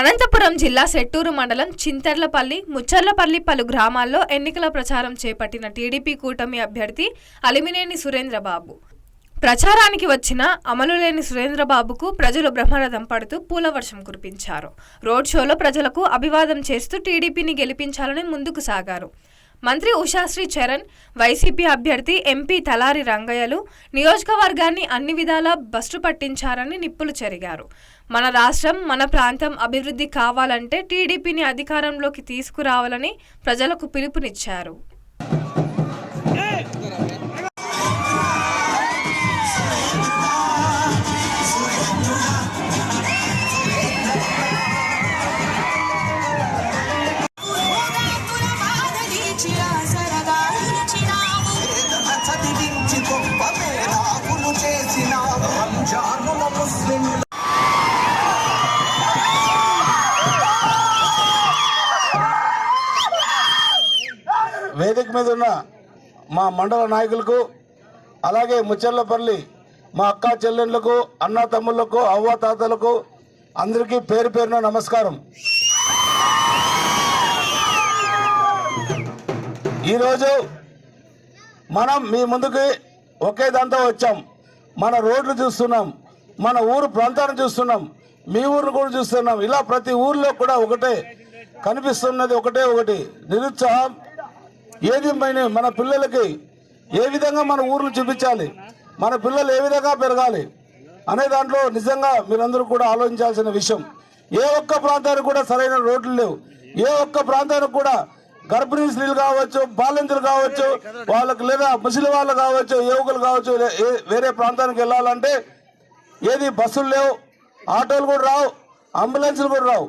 అనంతపురం జిల్లా సెట్టూరు మండలం చింతర్లపల్లి ముచ్చర్లపల్లి పలు గ్రామాల్లో ఎన్నికల ప్రచారం చేపట్టిన టీడీపీ కూటమి అభ్యర్థి అలిమినేని సురేంద్రబాబు. ప్రచారానికి వచ్చిన అమలులేని సురేంద్రబాబుకు ప్రజలు బ్రహ్మరథం పడుతూ పూలవర్షం కురిపించారు. రోడ్ షోలో ప్రజలకు అభివాదం చేస్తూ టీడీపీని గెలిపించాలని ముందుకు సాగారు. మంత్రి ఉషాశ్రీ చరణ్ వైసీపీ అభ్యర్థి ఎంపీ తలారి రంగయ్యలు నియోజకవర్గాన్ని అన్ని విధాలా బస్టు పట్టించారని నిప్పులు చెరిగారు. మన రాష్ట్రం మన ప్రాంతం అభివృద్ధి కావాలంటే టీడీపీని అధికారంలోకి తీసుకురావాలని ప్రజలకు పిలుపునిచ్చారు. వేదిక మీద ఉన్న మా మండల నాయకులకు అలాగే ముచ్చర్లపల్లి మా అక్క చెల్లెళ్ళకు అన్న తమ్ముళ్ళకు అవ్వ తాతలకు అందరికీ పేరు పేరున నమస్కారం. ఈరోజు మనం మీ ముందుకి ఒకే దాంతో వచ్చాం. మన రోడ్లు చూస్తున్నాం మన ఊరు ప్రాంతాన్ని చూస్తున్నాం మీ ఊరిని కూడా చూస్తున్నాం. ఇలా ప్రతి ఊర్లో కూడా ఒకటే కనిపిస్తున్నది ఒకటే ఒకటి. నిరుత్సాహం ఏది మన మన పిల్లలకి ఏ విధంగా మన ఊర్లు చూపించాలి? మన పిల్లలు ఏ విధంగా పెరగాలి? అనే దాంట్లో నిజంగా మీరందరూ కూడా ఆలోచించాల్సిన విషయం. ఏ ఒక్క ప్రాంతానికి కూడా సరైన రోడ్లు లేవు. ఏ ఒక్క ప్రాంతానికి కూడా గర్భిణీ స్త్రీలు కావచ్చు బాలింతలు కావచ్చు వాళ్ళకు లేదా ముసలి వాళ్ళు కావచ్చు యువకులు కావచ్చు లే- వేరే ప్రాంతానికి వెళ్ళాలంటే ఏది బస్సులు లేవు ఆటోలు కూడా రావు అంబులెన్స్లు కూడా రావు.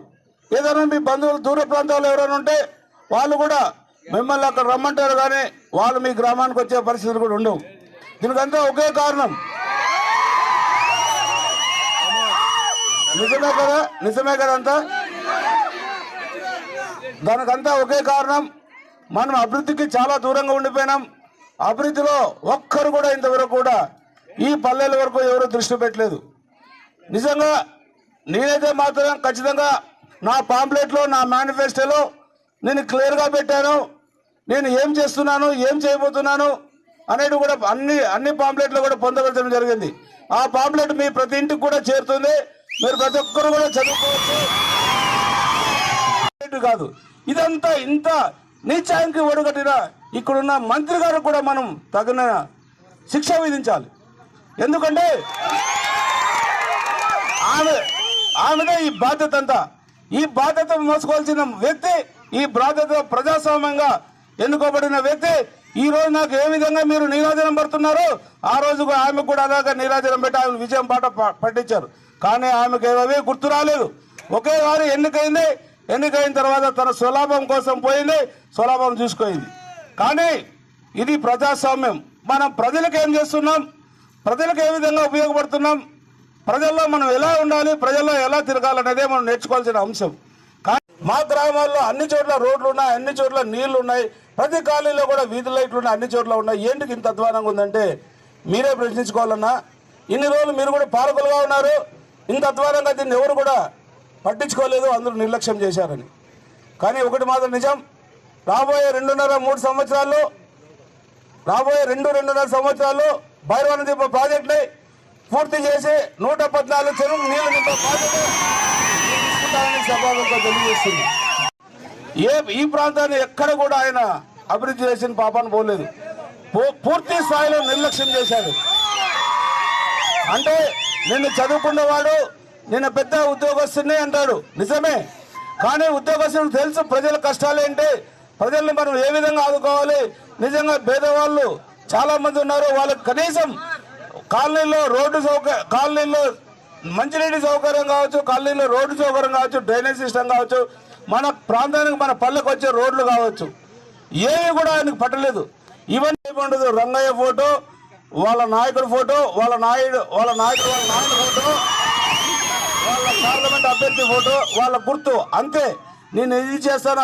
ఏదైనా మీ బంధువులు దూర ప్రాంతాల్లో ఎవరైనా ఉంటే వాళ్ళు కూడా మిమ్మల్ని అక్కడ రమ్మంటారు కానీ వాళ్ళు మీ గ్రామానికి వచ్చే పరిస్థితులు కూడా ఉండవు. దీనికంతా ఒకే కారణం. నిజమే కదా? నిజమే కదా అంతా? దానికంతా ఒకే కారణం. మనం అభివృద్ధికి చాలా దూరంగా ఉండిపోయినాం. అభివృద్ధిలో ఒక్కరు కూడా ఇంతవరకు కూడా ఈ పల్లెల వరకు ఎవరు దృష్టి పెట్టలేదు. నిజంగా నేనైతే మాత్రం ఖచ్చితంగా నా పాంప్లెట్లో నా మేనిఫెస్టోలో నేను క్లియర్గా పెట్టాను. నేను ఏం చేస్తున్నాను ఏం చేయబోతున్నాను అనేది కూడా అన్ని అన్ని పాంప్లెట్లు కూడా పొందవలసిన జరిగింది. ఆ పాంప్లెట్ మీ ప్రతి ఇంటికి కూడా చేరుతుంది. మీరు ప్రతి ఒక్కరు కూడా చదువుకోవచ్చు. కాదు. ఇదంతా ఇంత నీచానికి ఒడగట్టిన ఇక్కడున్న మంత్రి గారు కూడా మనం తగిన శిక్ష విధించాలి. ఎందుకంటే ఆమె ఆమెదే ఈ బాధ్యత అంతా. ఈ బాధ్యత మోసుకోవాల్సిన వ్యక్తి ఈ బాధ్యత ప్రజాస్వామ్యంగా ఎన్నుకోబడిన వ్యక్తి ఈ రోజు నాకు ఏ విధంగా మీరు నీరాజనం పడుతున్నారో? ఆ రోజు ఆమెకు కూడా అలాగా నీరాజనం పెట్టి ఆమె విజయం పాట ప- పట్టించారు. కానీ ఆమెకు ఏవీ గుర్తు రాలేదు. ఒకేసారి ఎన్నికైంది. ఎన్నికైన తర్వాత తన స్వలాభం కోసం పోయింది. స్వలాభం చూసుకుంది. కానీ ఇది ప్రజాస్వామ్యం. మనం ప్రజలకు ఏం చేస్తున్నాం? ప్రజలకు ఏ విధంగా ఉపయోగపడుతున్నాం? ప్రజల్లో మనం ఎలా ఉండాలి? ప్రజల్లో ఎలా తిరగాలనేదే మనం నేర్చుకోవాల్సిన అంశం. మా గ్రామాల్లో అన్ని చోట్ల రోడ్లు ఉన్నాయి అన్ని చోట్ల నీళ్ళు ఉన్నాయి ప్రతి కాలనీలో కూడా వీధి లైట్లు ఉన్నాయి అన్ని చోట్ల ఉన్నాయి. ఏంటికి ఇంత అధ్వానంగా ఉందంటే మీరే ప్రశ్నించుకోవాలన్నా. ఇన్ని రోజులు మీరు కూడా పాలకులుగా ఉన్నారు. ఇంత అధ్వానంగా దీన్ని ఎవరు కూడా పట్టించుకోలేదు అందరూ నిర్లక్ష్యం చేశారని. కానీ ఒకటి మాత్రం నిజం. రాబోయే రెండున్నర మూడు సంవత్సరాల్లో రాబోయే రెండు రెండున్నర సంవత్సరాలు భైరవన దీప ప్రాజెక్టుని పూర్తి చేసి నూట పద్నాలుగు చెరువు నీళ్ళు నింపే బాధ్యత ప్రాంతాన్ని సభాముఖంగా తెలియజేస్తుంది. ఏ ఈ ప్రాంతాన్ని ఎక్కడ కూడా ఆయన అభివృద్ధి చేసిన పాపాన్ని పోలేదు. పూ- పూర్తి స్థాయిలో నిర్లక్ష్యం చేశాడు. అంటే నిన్ను చదువుకున్నవాడు నిన్న పెద్ద ఉద్యోగస్తున్నాయి అంటాడు. నిజమే. కానీ ఉద్యోగస్తులు తెలుసు ప్రజల కష్టాలు ఏంటి. ప్రజల్ని మనం ఏ విధంగా ఆదుకోవాలి. నిజంగా పేదవాళ్ళు చాలా మంది ఉన్నారు. వాళ్ళకి కనీసం కాలనీలో రోడ్డు సౌక కాలనీలో మంచినీటి సౌకర్యం కావచ్చు కాలనీలో రోడ్డు సౌకర్యం కావచ్చు డ్రైనేజ్ సిస్టమ్ కావచ్చు మన ప్రాంతానికి మన పల్లెకి వచ్చే రోడ్లు కావచ్చు. ఏవి కూడా ఆయనకు పట్టలేదు. ఇవన్నీ ఉండదు. రంగయ్య ఫోటో వాళ్ళ నాయకుడి ఫోటో వాళ్ళ నాయుడు వాళ్ళ నాయకుడు వాళ్ళ నాయుడు ఫోటో వాళ్ళ పార్లమెంట్ అభ్యర్థి ఫోటో వాళ్ళ గుర్తు. అంతే. నేను ఇది చేస్తాను